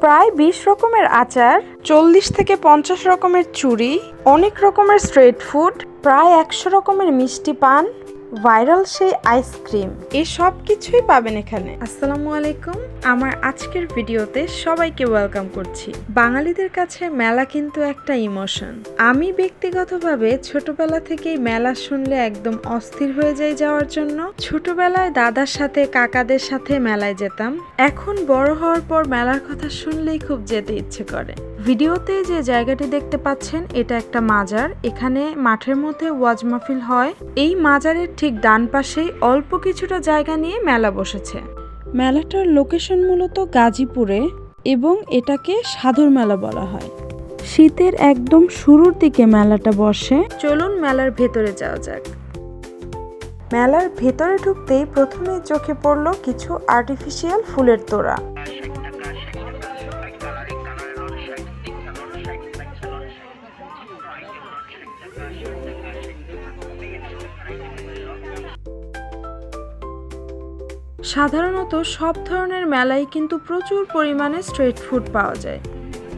প্রায় বিশ রকমের আচার, চল্লিশ থেকে পঞ্চাশ রকমের চুড়ি অনেক রকমের স্ট্রিট ফুড প্রায় একশো রকমের মিষ্টি পান ভাইরাল সেই আইসক্রিম এই সব কিছুই পাবেন এখানে। আসসালামু আলাইকুম। আমার আজকের ভিডিওতে সবাইকে ওয়েলকাম করছি। বাঙালিদের কাছে মেলা কিন্তু একটা ইমোশন আমি ব্যক্তিগতভাবে ছোটবেলা থেকেই মেলা শুনলে একদম অস্থির হয়ে যাই যাওয়ার জন্য। ছোটবেলায় দাদার সাথে, কাকাদের সাথে মেলায় যেতাম। এখন বড় হওয়ার পর মেলার কথা শুনলেই খুব যেতে ইচ্ছে করে। ভিডিওতে যে জায়গাটি দেখতে পাচ্ছেন, এটা একটা মাজার। এখানে মাঠের মধ্যে ওয়াজ মাহফিল হয়। এই মাজারের ঠিক ডান পাশেই অল্প কিছুটা জায়গা নিয়ে মেলা বসেছে। মেলাটার লোকেশন মূলত গাজীপুরে এবং এটাকে সাধুর মেলা বলা হয়। শীতের একদম শুরুর দিকে মেলাটা বসে। চলুন মেলার ভেতরে যাওয়া যাক। মেলার ভেতরে ঢুকতেই প্রথমে চোখে পড়ল কিছু আর্টিফিশিয়াল ফুলের তোড়া। সাধারণত সব ধরনের মেলায় কিন্তু প্রচুর পরিমাণে স্ট্রিট ফুড পাওয়া যায়।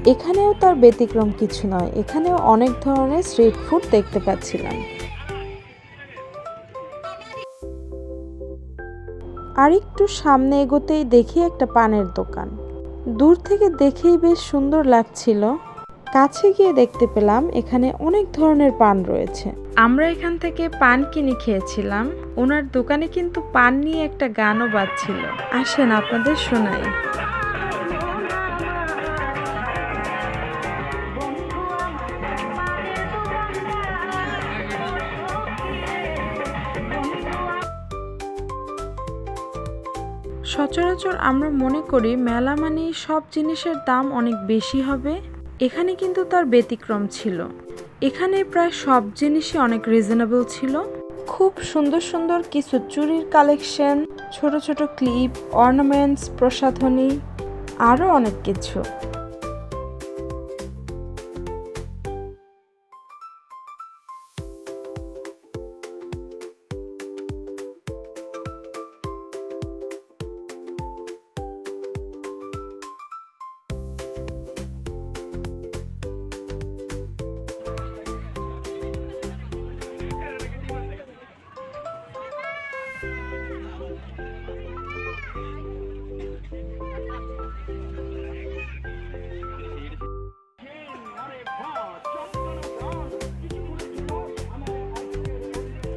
এখানেও তার ব্যতিক্রম কিছু নয়, এখানেও অনেক ধরনের স্ট্রিট ফুড দেখতে পাচ্ছিলাম। আর একটু সামনে এগোতেই দেখি একটা পানের দোকান। দূর থেকে দেখেই বেশ সুন্দর লাগছিল। কাছে গিয়ে দেখতে পেলাম এখানে অনেক ধরনের পান রয়েছে। আমরা এখান থেকে পান কিনে খেয়েছিলাম। ওনার দোকানে কিন্তু পান নিয়ে একটা গানও বাজছিল। আসেন আপনাদের শোনাই। সচরাচর আমরা মনে করি মেলা মানেই সব জিনিসের দাম অনেক বেশি হবে। এখানে কিন্তু তার ব্যতিক্রম ছিল। এখানে প্রায় সব জিনিসই অনেক রিজনেবল ছিল। খুব সুন্দর সুন্দর কিছু চুরির কালেকশন ছোট ছোট ক্লিপ অর্নামেন্টস প্রসাধনী আরও অনেক কিছু।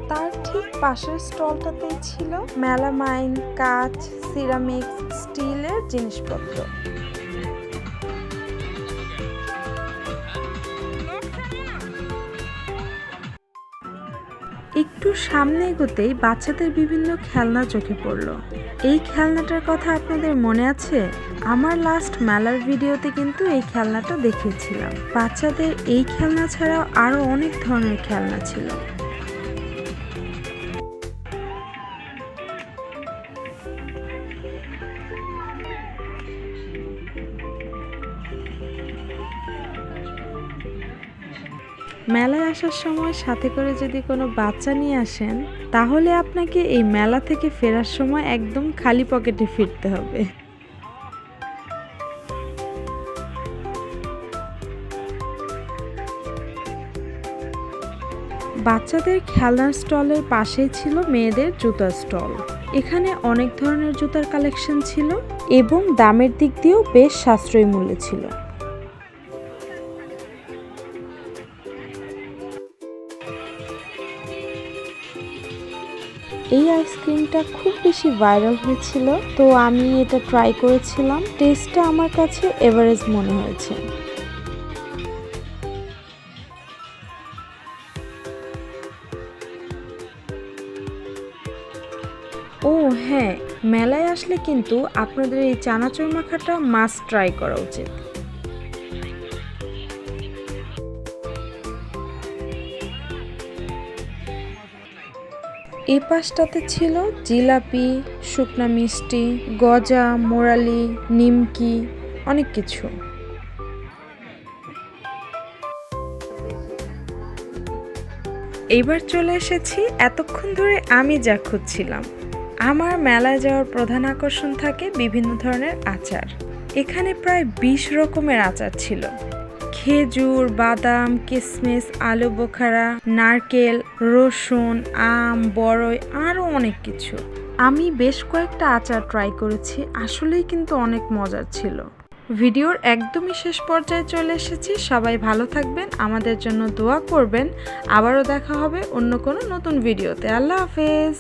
তার ঠিক পাশের স্টলটাতেই ছিল মেলামাইন, কাঁচ সিরামিক্স স্টিলের জিনিসপত্র। একটু সামনে এগোতেই বাচ্চাদের বিভিন্ন খেলনা চোখে পড়ল। এই খেলনাটার কথা আপনাদের মনে আছে? আমার লাস্ট মেলার ভিডিওতে কিন্তু এই খেলনাটা দেখিয়েছিলাম। বাচ্চাদের এই খেলনা ছাড়াও আরও অনেক ধরনের খেলনা ছিল। মেলায় আসার সময় সাথে করে যদি কোনো বাচ্চা নিয়ে আসেন, তাহলে আপনাকে এই মেলা থেকে ফেরার সময় একদম খালি পকেটে ফিরতে হবে। বাচ্চাদের খেলনার স্টলের পাশেই ছিল মেয়েদের জুতার স্টল। এখানে অনেক ধরনের জুতার কালেকশন ছিল এবং দামের দিক দিয়েও বেশ সাশ্রয়ী মূল্যে ছিল। এই আইসক্রিমটা খুব বেশি ভাইরাল হয়েছিল, তো আমি এটা ট্রাই করেছিলাম। টেস্টটা আমার কাছে এভারেজ মনে হয়েছে। ও হ্যাঁ মেলায় আসলে কিন্তু আপনাদের এই চানাচুর মাখাটা মাস্ট ট্রাই করা উচিত। এই পাশটাতে ছিল জিলাপি, শুকনা মিষ্টি, গজা, মোরালি, নিমকি, অনেক কিছু। এইবার চলে এসেছি এতক্ষণ ধরে আমি যা খুঁজছিলাম। আমার মেলায় যাওয়ার প্রধান আকর্ষণ থাকে বিভিন্ন ধরনের আচার। এখানে প্রায় বিশ রকমের আচার ছিল। খেজুর, বাদাম কিশমিশ আলু, বোখারা, নারকেল, রসুন, আম বড়ই আরও অনেক কিছু। আমি বেশ কয়েকটা আচার ট্রাই করেছি, আসলেই কিন্তু অনেক মজার ছিল। ভিডিওর একদমই শেষ পর্যায়ে চলে এসেছি, সবাই ভালো থাকবেন, আমাদের জন্য দোয়া করবেন। আবারও দেখা হবে অন্য কোনো নতুন ভিডিওতে। আল্লাহ হাফেজ!